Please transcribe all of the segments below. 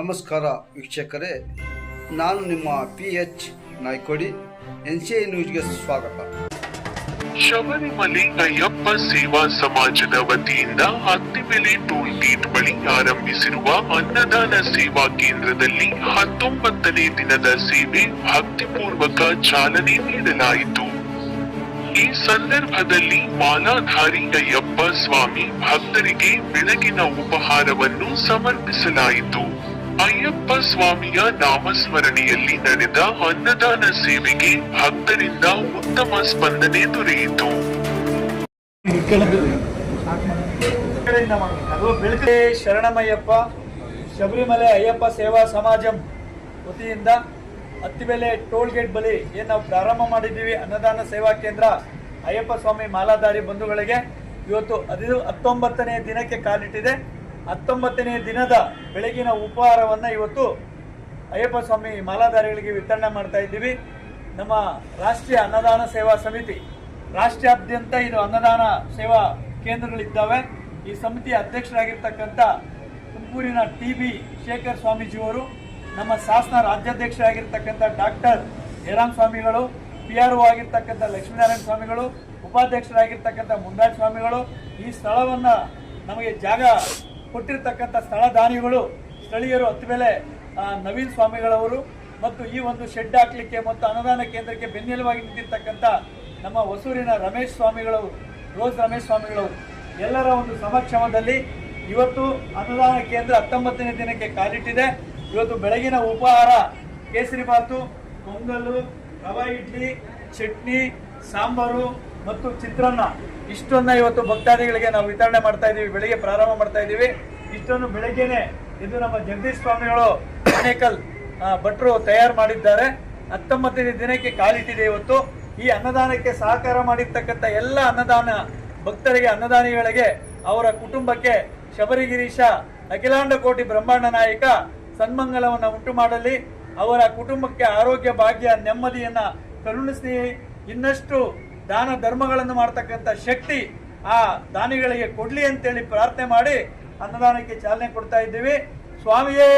ನಮಸ್ಕಾರ ವೀಕ್ಷಕರೇ, ನಾನು ನಿಮ್ಮ P H Naikodi, N C I ನ್ಯೂಸ್ಗೆ ಸ್ವಾಗತ. ಶಬರಿಮಲೆ ಅಯ್ಯಪ್ಪ ಸೇವಾ ಸಮಾಜದ ವತಿಯಿಂದ ಹತ್ತಿಬೆಲೆ ಟೋಲ್ ಗೇಟ್ ಬಳಿ ಆರಂಭಿಸಿರುವ ಅನ್ನದಾನ ಸೇವಾ ಕೇಂದ್ರದಲ್ಲಿ ಹತ್ತೊಂಬತ್ತನೇ ದಿನದ ಸೇವೆ ಭಕ್ತಿಪೂರ್ವಕ ಚಾಲನೆ ನೀಡಲಾಯಿತು. ಈ ಸಂದರ್ಭದಲ್ಲಿ ಮಾಲಾಧಾರಿ ಅಯ್ಯಪ್ಪ ಸ್ವಾಮಿ ಭಕ್ತರಿಗೆ ಬೆಳಗಿನ ಉಪಹಾರವನ್ನು ಸಮರ್ಪಿಸಲಾಯಿತು. ಅಯ್ಯಪ್ಪ ಸ್ವಾಮಿಯ ನಾಮಸ್ಮರಣೆಯಲ್ಲಿ ನಡೆದ ಅನ್ನದಾನ ಸೇವೆಗೆ ಭಕ್ತರಿಂದ ಉತ್ತಮ ಸ್ಪಂದನೆ ದೊರೆಯಿತು. ಶರಣಮಯ್ಯಪ್ಪ, ಶಬರಿಮಲೆ ಅಯ್ಯಪ್ಪ ಸೇವಾ ಸಮಾಜಂ ವತಿಯಿಂದ ಹತ್ತಿಬೆಲೆ ಟೋಲ್ ಗೇಟ್ ಬಳಿ ಏನು ನಾವು ಪ್ರಾರಂಭ ಮಾಡಿದ್ದೀವಿ, ಅನ್ನದಾನ ಸೇವಾ ಕೇಂದ್ರ ಅಯ್ಯಪ್ಪ ಸ್ವಾಮಿ ಮಾಲಾಧಾರಿ ಬಂಧುಗಳಿಗೆ. ಇವತ್ತು ಹದಿನೈದು ಹತ್ತೊಂಬತ್ತನೇ ದಿನಕ್ಕೆ ಕಾಲಿಟ್ಟಿದೆ. ಹತ್ತೊಂಬತ್ತನೇ ದಿನದ ಬೆಳಗಿನ ಉಪಹಾರವನ್ನು ಇವತ್ತು ಅಯ್ಯಪ್ಪ ಸ್ವಾಮಿ ಮಾಲಾಧಾರಿಗಳಿಗೆ ವಿತರಣೆ ಮಾಡ್ತಾ ಇದ್ದೀವಿ. ನಮ್ಮ ರಾಷ್ಟ್ರೀಯ ಅನ್ನದಾನ ಸೇವಾ ಸಮಿತಿ, ರಾಷ್ಟ್ರಾದ್ಯಂತ ಇದು ಅನ್ನದಾನ ಸೇವಾ ಕೇಂದ್ರಗಳಿದ್ದಾವೆ. ಈ ಸಮಿತಿಯ ಅಧ್ಯಕ್ಷರಾಗಿರ್ತಕ್ಕಂಥ ತುಮಕೂರಿನ ಟಿ ಬಿ ಶೇಖರ್ ಸ್ವಾಮೀಜಿಯವರು, ನಮ್ಮ ಶಾಸನ ರಾಜ್ಯಾಧ್ಯಕ್ಷರಾಗಿರ್ತಕ್ಕಂಥ ಡಾಕ್ಟರ್ ಜಯರಾಮ್ ಸ್ವಾಮಿಗಳು ಪಿ ಆರ್ ಒ ಆಗಿರ್ತಕ್ಕಂಥ ಲಕ್ಷ್ಮೀನಾರಾಯಣ ಸ್ವಾಮಿಗಳು, ಉಪಾಧ್ಯಕ್ಷರಾಗಿರ್ತಕ್ಕಂಥ ಮುಂದಾಜ್ ಸ್ವಾಮಿಗಳು ಈ ಸ್ಥಳವನ್ನು ನಮಗೆ ಜಾಗ ಕೊಟ್ಟಿರ್ತಕ್ಕಂಥ ಸ್ಥಳ ದಾನಿಗಳು ಸ್ಥಳೀಯರು ಹತ್ತು ಮೇಲೆ ನವೀನ್ ಸ್ವಾಮಿಗಳವರು ಮತ್ತು ಈ ಒಂದು ಶೆಡ್ ಹಾಕ್ಲಿಕ್ಕೆ ಮತ್ತು ಅನುದಾನ ಕೇಂದ್ರಕ್ಕೆ ಬೆನ್ನೆಲುವಾಗಿ ನಿಂತಿರ್ತಕ್ಕಂಥ ನಮ್ಮ ಹೊಸೂರಿನ ರಮೇಶ್ ಸ್ವಾಮಿಗಳವರು ರೋಜ್ ರಮೇಶ್ ಸ್ವಾಮಿಗಳವರು. ಎಲ್ಲರ ಒಂದು ಸಮಕ್ಷಮದಲ್ಲಿ ಇವತ್ತು ಅನುದಾನ ಕೇಂದ್ರ ಹತ್ತೊಂಬತ್ತನೇ ದಿನಕ್ಕೆ ಕಾಲಿಟ್ಟಿದೆ. ಇವತ್ತು ಬೆಳಗಿನ ಉಪಹಾರ, ಕೇಸರಿ ಕೇಸರಿಬಾತು ಪೊಂಗಲ್ಲು, ರವಾ ಇಡ್ಲಿ, ಚಟ್ನಿ, ಸಾಂಬಾರು ಮತ್ತು ಚಿತ್ರಾನ್ನ. ಇಷ್ಟನ್ನ ಇವತ್ತು ಭಕ್ತಾದಿಗಳಿಗೆ ನಾವು ವಿತರಣೆ ಮಾಡ್ತಾ ಇದ್ದೀವಿ ಬೆಳಿಗ್ಗೆ ಪ್ರಾರಂಭ ಮಾಡ್ತಾ ಇದ್ದೀವಿ ಇಷ್ಟನ್ನು ಬೆಳಗ್ಗೆನೆ ಇದು ನಮ್ಮ ಜಗದೀಶ್ ಸ್ವಾಮಿಗಳು ಅನೇಕಲ್ ಭಟ್ರು ತಯಾರು ಮಾಡಿದ್ದಾರೆ. ಹತ್ತೊಂಬತ್ತನೇ ದಿನಕ್ಕೆ ಕಾಲಿಟ್ಟಿದೆ ಇವತ್ತು. ಈ ಅನ್ನದಾನಕ್ಕೆ ಸಹಕಾರ ಮಾಡಿರ್ತಕ್ಕಂಥ ಎಲ್ಲ ಅನ್ನದಾನ ಭಕ್ತರಿಗೆ, ಅನ್ನದಾನಿಗಳಿಗೆ ಅವರ ಕುಟುಂಬಕ್ಕೆ ಶಬರಿಗಿರೀಶ ಅಖಿಲಾಂಡ ಕೋಟಿ ಬ್ರಹ್ಮಾಂಡ ನಾಯಕ ಸನ್ಮಂಗಲವನ್ನು ಉಂಟು ಮಾಡಲಿ. ಅವರ ಕುಟುಂಬಕ್ಕೆ ಆರೋಗ್ಯ, ಭಾಗ್ಯ, ನೆಮ್ಮದಿಯನ್ನ ಕರುಣಿಸಿ ಇನ್ನಷ್ಟು ದಾನ ಧರ್ಮಗಳನ್ನು ಮಾಡ್ತಕ್ಕಂಥ ಶಕ್ತಿ ಆ ದಾನಿಗಳಿಗೆ ಕೊಡ್ಲಿ ಅಂತೇಳಿ ಪ್ರಾರ್ಥನೆ ಮಾಡಿ ಅನ್ನದಾನಕ್ಕೆ ಚಾಲನೆ ಕೊಡ್ತಾ ಇದ್ದೀವಿ. ಸ್ವಾಮಿಯೇ!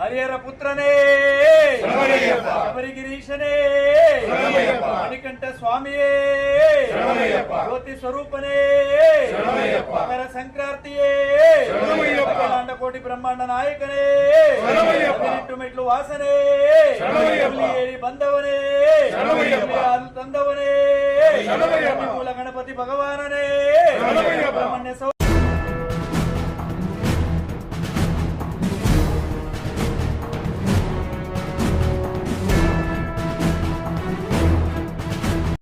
ಹರಿಯರ ಪುತ್ರನೇ! ಶಬರಿಗಿರೀಶನೇ! ಮಣಿಕಂಠ ಸ್ವಾಮಿಯೇ! ಜ್ಯೋತಿ ಸ್ವರೂಪನೇ! ಮಕರ ಸಂಕ್ರಾಂತಿಯೇ! ಕೋಟಿ ಬ್ರಹ್ಮಾಂಡ ನಾಯಕನೇ! ಹದಿನೆಂಟು ಮೆಟ್ಲು ವಾಸನೆ! ಬಂದವನೇ! ತಂದವನೇ ಮೂಲ ಗಣಪತಿ ಭಗವಾನನೇ ಸುಬ್ರಹ್ಮಣ್ಯ ಸೌ